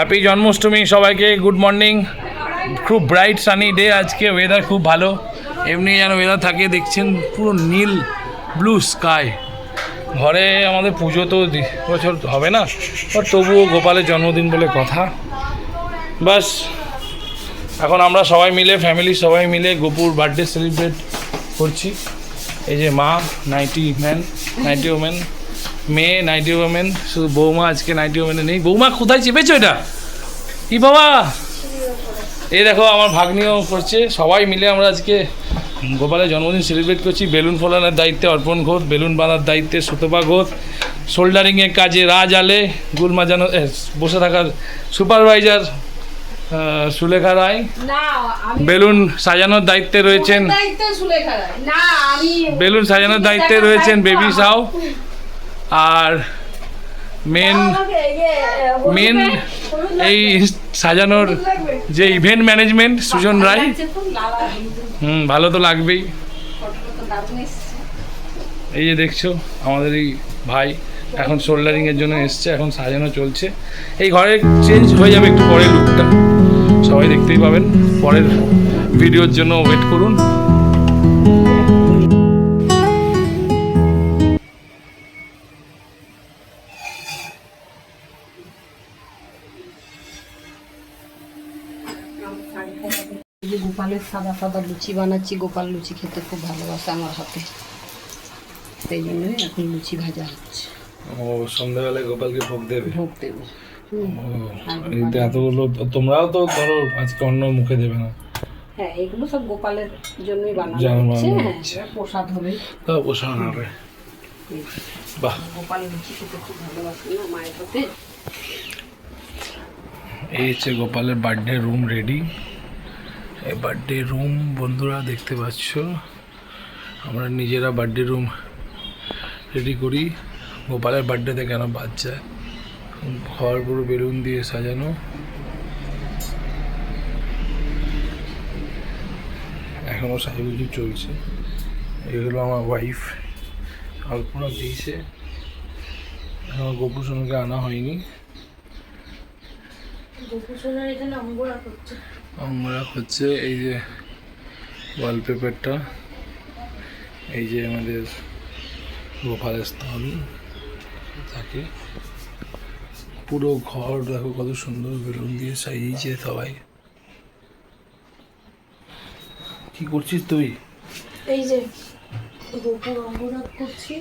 Happy Janmashtami সবাইকে good morning খুব bright sunny day আজকে ওয়েদার খুব ভালো। এমনি যেন ওয়েদার থাকে, দেখছেন পুরো নীল ব্লু স্কাই ঘরে আমাদের পুজো তো বছর হবে না বাট তবুও গোপালের জন্মদিন বলে কথা। বাস এখন আমরা সবাই মিলে ফ্যামিলি সবাই মিলে গোপুর বার্থডে সেলিব্রেট করছি। এই যে মা নাইটি ম্যান নাইটি ওমেন মেয়ে নাইটি ওমেন শুধু বৌমা আজকে নাইটি ওমেনে নেই। বৌমা কোথায় চেপেছো এটা? কি বাবা? এই দেখো আমার ভাগ্নিও করছে। সবাই মিলে আমরা আজকে গোপালের জন্মদিন সেলিব্রেট করছি। বেলুন ফোলানোর দায়িত্বে অর্পণ ঘোষ বেলুন বাঁধার দায়িত্বে সুতপা ঘোষ শোল্ডারিংয়ের কাজে রাজ আলে গুল মাজানো বসে থাকার সুপারভাইজার সুলেখা রায়। বেলুন সাজানোর দায়িত্বে রয়েছেন বেলুন সাজানোর দায়িত্বে রয়েছেন বেবি সাউ। আর মেন মেন লাগবে, এই সাজানোর যে ইভেন্ট ম্যানেজমেন্ট সুজন রায়। হুম ভালো তো লাগবেই। এই যে দেখছ আমাদের এই ভাই এখন শোল্ডারিংয়ের জন্য এসছে এখন সাজানো চলছে। এই ঘরে চেঞ্জ হয়ে যাবে একটু পরে লুকটা সবাই দেখতেই পাবেন। পরের ভিডিওর জন্য ওয়েট করুন। সাদা সাদা লুচি বানাচ্ছি গোপাল লুচি খেতে খুব ভালোবাসে আমার হাতে। সেই জন্যই এখন লুচি ভাজা হচ্ছে। ও সন্ধ্যাবেলায় গোপালকে ভোগ দেবে? ভোগ দেবো। এতগুলো তোমরাও তো ধরো আজকে অন্য মুখে দেবে না। হ্যাঁ এগুলো সব গোপালের জন্যই বানানো হচ্ছে হ্যাঁ প্রসাদ হবে। তা পোষণ হবে। বাহ। গোপাল লুচি খেতে খুব ভালোবাসে না মায়ের হাতে। এই হচ্ছে গোপালের birthday room ready. Birthday room বন্ধুরা দেখতে পাচ্ছ। আমরা নিজেরা বার্থডে রুম রেডি করি। গোপালের বার্থডেতে কেন যায় ঘর পুরো বেলুন দিয়ে সাজানো। এখনও সাজুগুজু চলছে। এগুলো আমার ওয়াইফ আলপনা দিয়েছে। এখনও গোপু সোনাকে আনা হয়নি। এখানে অঙ্গরা করছে। আমরা হচ্ছে এই যে ওয়ালপেপারটা এই যে আমাদের গোপাল স্থল থাকে। পুরো ঘর দেখো কত সুন্দর বেলুন দিয়ে সাজিয়েছে সবাই। কি করছিস তুই? এই যে গোপুর অঙ্গরাগ করছি।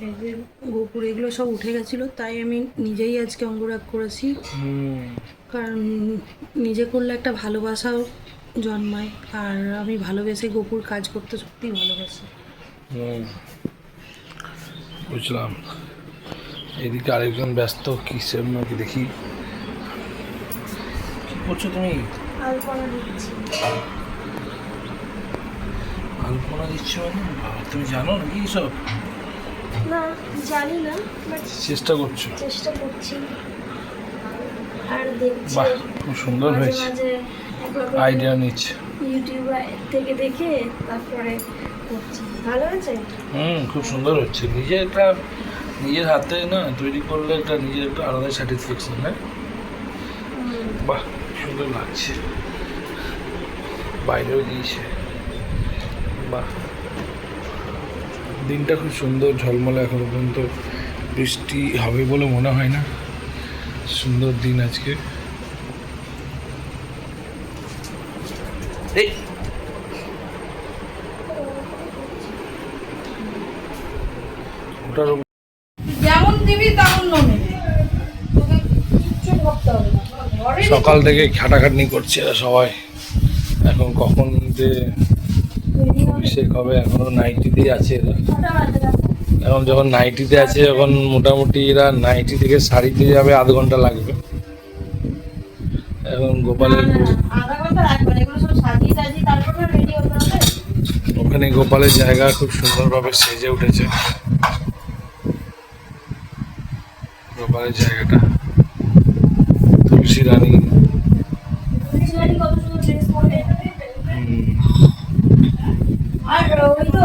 এই যে গোপুর এগুলো সব উঠে গেছিল তাই আমি নিজেই আজকে অঙ্গরাগ করেছি। হুম। কারণ নিজে করলে একটা ভালোবাসাও জন্মায়। আর আমি ভালোবেসে গোপুর কাজ করতে সত্যিই ভালোবাসি। হুম। বুঝলাম। এদিকে আরেকজন ব্যস্ত কিসের নাকি দেখি। কি করছ তুমি? আলপনা দিচ্ছ। মানে? তুমি জানো নাকি সব না জানি না চেষ্টা করছ। চেষ্টা করছি। বাহ খুব সুন্দর হয়েছে। আইডিয়া নিচ্ছে। ইউটিউব থেকে দেখে তারপরে করছি। ভালো হয়েছে? হুম খুব সুন্দর হচ্ছে। নিজের একটা নিজের হাতে না তৈরি করলে একটা নিজের একটা আলাদা স্যাটিসফ্যাকশন হ্যাঁ? বাহ সুন্দর লাগছে। বাইরেও দিয়েছে বাহ। দিনটা খুব সুন্দর ঝলমলে এখনও পর্যন্ত বৃষ্টি হবে বলে মনে হয় না। সুন্দর দিন আজকে। এই। যেমন দিবি তেমন সকাল থেকে খাটাখাটনি করছে এরা সবাই। এখন কখন যে অভিষেক হবে এখনও নাইটিতেই আছে এরা। এখন যখন নাইটিতে আছে যখন মোটামুটি এরা নাইটি থেকে শাড়িতে যাবে আধ ঘণ্টা লাগবে। এখন গোপালের ওখানে গোপালের জায়গা খুব সুন্দরভাবে সেজে উঠেছে। গোপালের জায়গাটা। তুলসী রানী। আর ওই তো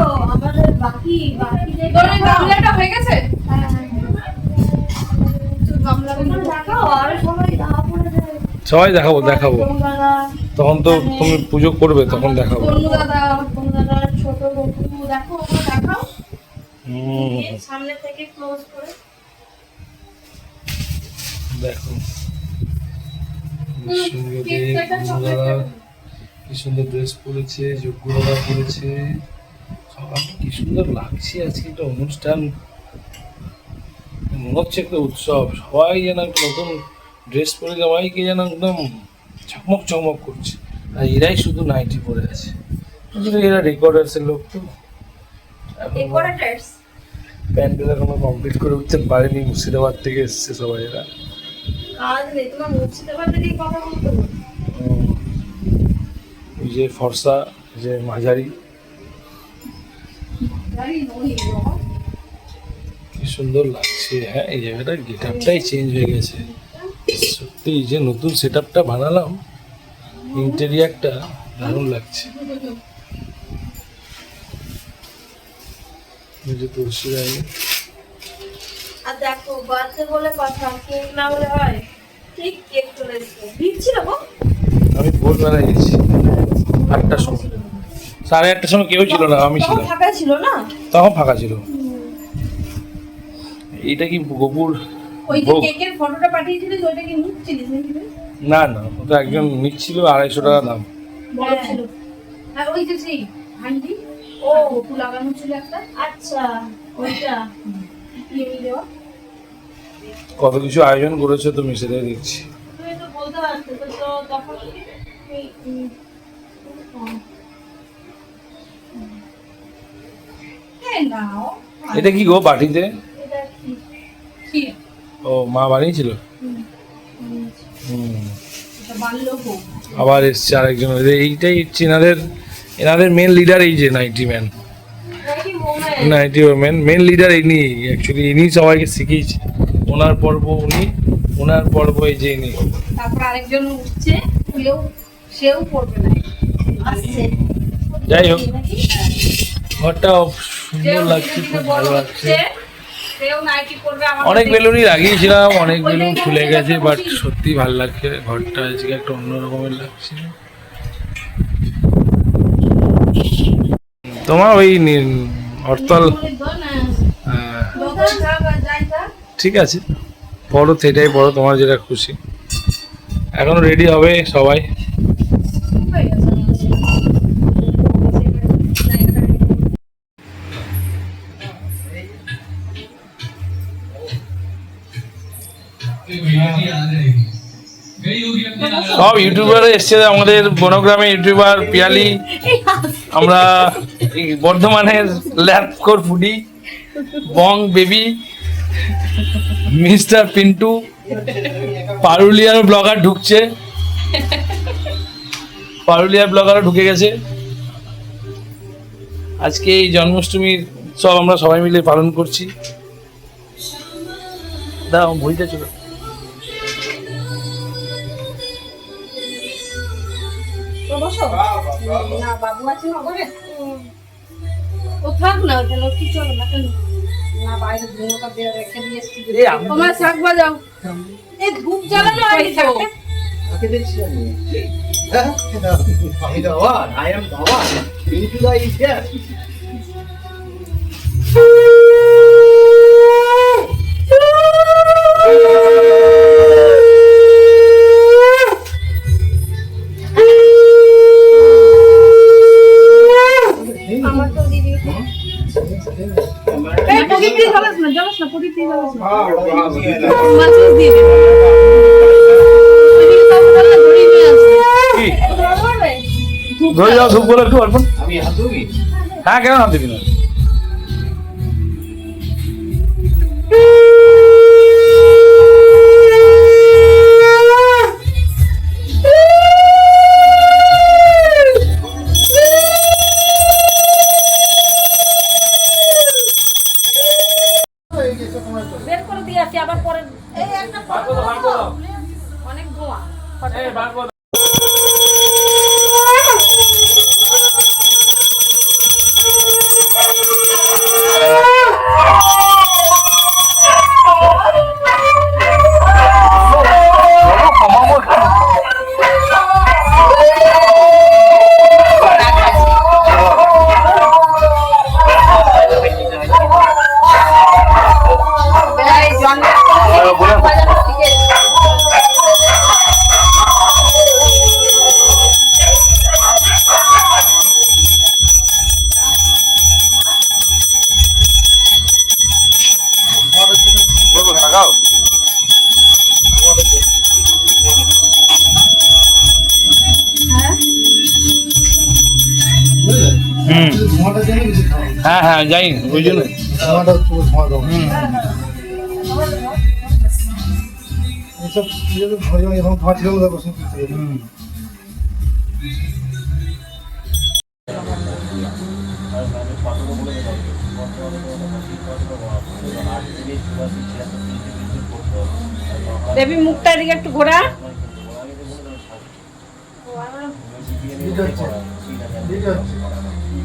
বাকি বাকি তোর গামলাটা হয়ে গেছে? হ্যাঁ, হ্যাঁ। আর সবাই দেখাবো দেখাবো। তখন তো তুমি পুজো করবে তখন দেখাবো। দেখো। কি সুন্দর ড্রেস পরেছে যোগ্য দাদা পরেছে সবাই কি সুন্দর লাগছে আজকে একটা অনুষ্ঠান। মনে হচ্ছে একটা উৎসব। সবাই যেন নতুন ড্রেস পরে সবাইকে যেন একদম ঝকমক চকমক করছে। আর এরাই শুধু নাইটি পরে আছে। আসলে এরা রেকর্ডার্সের লোক তো। প্যান্ডেল এখনও কমপ্লিট করে উঠতে পারেনি। মুর্শিদাবাদ থেকে এসছে সবাই এরা। যে ফর্সা যে মাঝারি। কি সুন্দর লাগছে হ্যাঁ এই জায়গাটা গেট আপটাই চেঞ্জ হয়ে গেছে। সত্যি এই যে নতুন সেট আপটা বানালাম ইন্টেরিয়ারটা দারুণ লাগছে। যে তুলসী গায়ে আর দেখো বার্থডে বলে কথা কেক না হলে হয় ঠিক কেক চলে এসছে। দিচ্ছি না গো। আমি ভোরবেলা গেছি। আটটার সময়। সাড়ে আটটার সময় কেউ ছিল না আমি ছিলাম ফাঁকা ছিল না তখন ফাঁকা ছিল এইটা কি গোপুর ওই যে কেকের ফটোটা পাঠিয়েছিলিস ওইটা কি নিচ্ছিলিস নাকি না না ওটা একজন নিচ্ছিল আড়াইশো টাকা দাম বড় ছিল আর ওই যে সেই হান্ডি ও ওটু লাগানো ছিল একটা আচ্ছা ওইটা কি দেওয়া কত কিছু আয়োজন করেছ তুমি সেটাই দেখছি তুমি তো বলতে পারছ তো তো তখন এই, উম, উম, এই নাও এটা কি গো বাটিতে? ও মা বানিয়েছিল? আবার এসছে আরেকজন। এইটাই হচ্ছে এনাদের এনাদের মেন লিডার এই যে nighty man nighty man main leader ইনি। অ্যাকচুয়ালি ইনি সবাইকে শিখিয়েছে। ওনার পর্ব উনি ওনার পর্ব এই যে ইনি। তারপর আরেকজন উঠছে সেও পড়বে না। যাই হোক। নাকি? ঘরটা সুন্দর লাগছে খুব ভালো লাগছে। অনেক বেলুনই লাগিয়েছিলাম অনেক বেলুন ফুলে গেছে বাট। সত্যি ভালো লাগছে ঘরটা আজকে একটা অন্য রকমের লাগছে। তোমার ওই হরতাল ঠিক আছে পড়ো সেটাই পড়ো তোমার যেটা খুশি। এখন রেডি হবে সবাই। সব ইউটিউবার এসছে আমাদের বনগ্রামে ইউটিউবার পিয়ালি। আমরা বর্ধমানের ল্যাপকোর foodie, bong baby, mister Pintu, পারুলিয়ার blogger ঢুকছে। পারুলিয়ার ব্লগারও ঢুকে গেছে। আজকে এই জন্মাষ্টমীর সব আমরা সবাই মিলে পালন করছি। দাও বইটা চলো। বসো। না বাবু আছে না ঘরে ও থাক না কেন কিছু হবে না কেন না বাইরে ধুনোটা বের রেখে দিয়ে এসছি তোমার শাক বাজাও এই ধূপ জ্বালানো হয়নি তো আমি Dawan. I am Dawan. Intula is there. আমার আসবে। কি? ধরে যাও ধূপ বলো একটু অর্পণ। হ্যাঁ কেন হাত দিবি না? যাই ওই জন্য। এইসব ইয়েতে ধোঁয়া ছিল দেবী মুখটা এদিকে একটু ঘোরা। এটা হচ্ছে।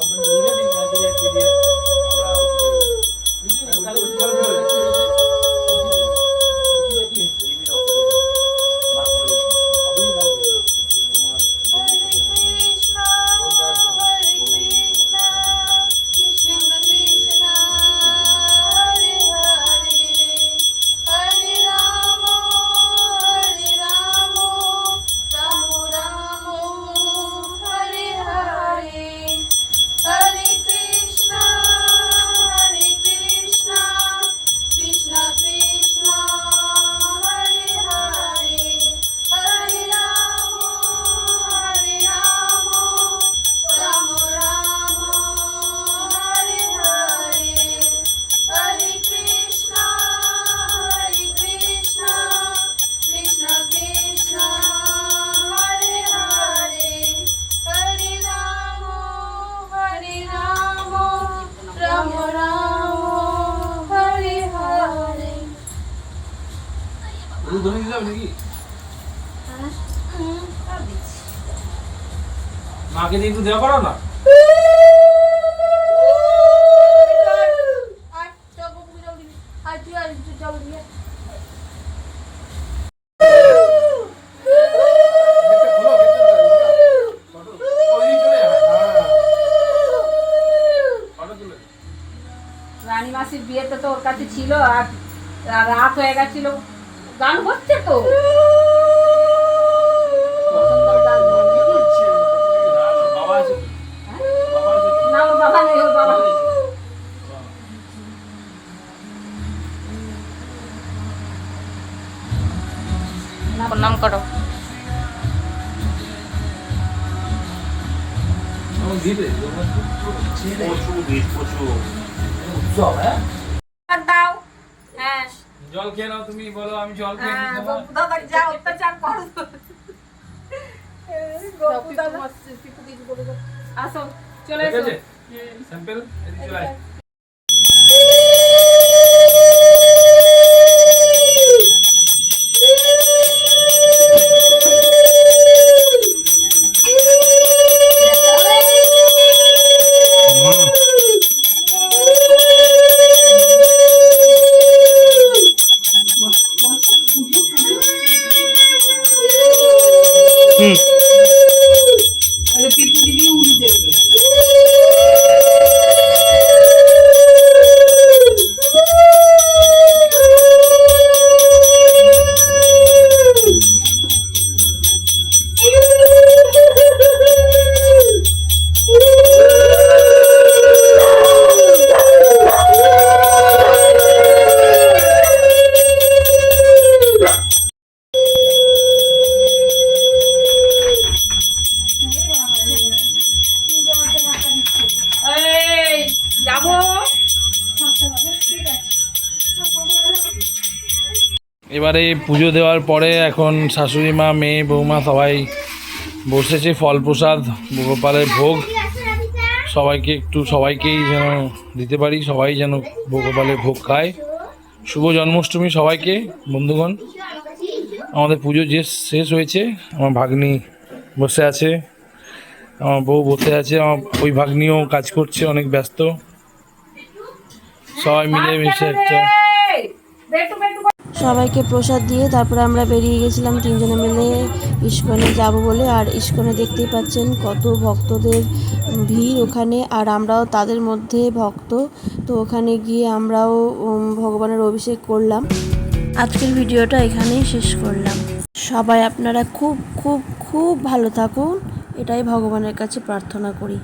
Kamu ini kan. মাকে দিয়ে একটু দেওয়া করো না? রানী মাসির বিয়েতে তো ওর কাছে ছিল আর রাত হয়ে গেছিল। গান হচ্ছে তো। প্রণাম করো। দাও। হ্যাঁ। জল খেয়ে নাও তুমি বলো আমি জল খেয়ে হ্যাঁ, দাদা যা অত্যাচার করো। আসো চলে এসো। স্যাম্পল এদিকে চলে এবারে পুজো দেওয়ার পরে এখন শাশুড়ি মা, মেয়ে, বৌমা সবাই বসেছে, ফল প্রসাদ, গোপালের ভোগ। সবাইকে একটু, সবাইকেই যেন দিতে পারি, সবাই যেন ভোগপালে ভোগ খায়। শুভ জন্মাষ্টমী সবাইকে, বন্ধুগণ। আমাদের পুজো যে শেষ হয়েছে, আমার ভাগ্নি বসে আছে, আমার বউ বসে আছে, আমার ওই ভাগ্নিও কাজ করছে, অনেক ব্যস্ত। সবাই মিলে মিশে একটা সবাইকে প্রসাদ দিয়ে তারপরে আমরা বেরিয়ে গেছিলাম, তিনজনে মিলে ইস্কনে যাব বলে। আর ইস্কনে দেখতেই পাচ্ছেন কত ভক্তদের ভিড় ওখানে। আর আমরাও তাদের মধ্যে ভক্ত। তো ওখানে গিয়ে আমরাও ভগবানের অভিষেক করলাম। আজকের ভিডিওটা এখানেই শেষ করলাম। সবাই আপনারা খুব খুব খুব ভালো থাকুন। এটাই ভগবানের কাছে প্রার্থনা করি।